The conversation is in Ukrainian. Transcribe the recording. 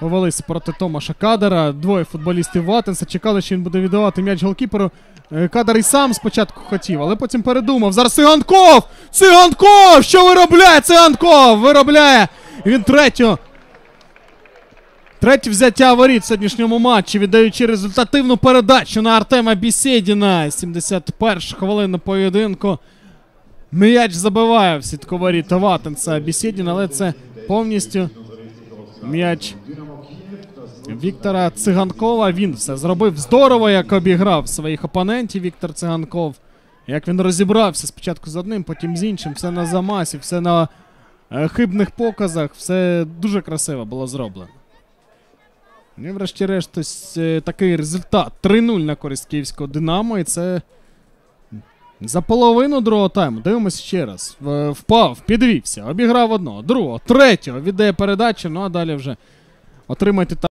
повелися проти Томаша Кадера. Двоє футболістів Ватенса. Чекали, що він буде віддавати м'яч голкіперу. Е, Кадер і сам спочатку хотів, але потім передумав. Зараз Циганков! Циганков! Що виробляє Циганков? Виробляє! Він третього. Третє взяття воріт в сьогоднішньому матчі, віддаючи результативну передачу на Артема Бісєдіна. 71 хвилина поєдинку. М'яч забиває в сітку Ватенса Бісєдіна, але це повністю м'яч Віктора Циганкова. Він все зробив здорово, як обіграв своїх опонентів Віктор Циганков. Як він розібрався спочатку з одним, потім з іншим, все на замасі, все на е, хибних показах, все дуже красиво було зроблено. І врешті-решт е, такий результат. 3-0 на користь київського Динамо, і це за половину другого тайму. Дивимося ще раз. Впав, підвівся, обіграв одного, другого, третього, віддає передачу, ну а далі вже отримайте та.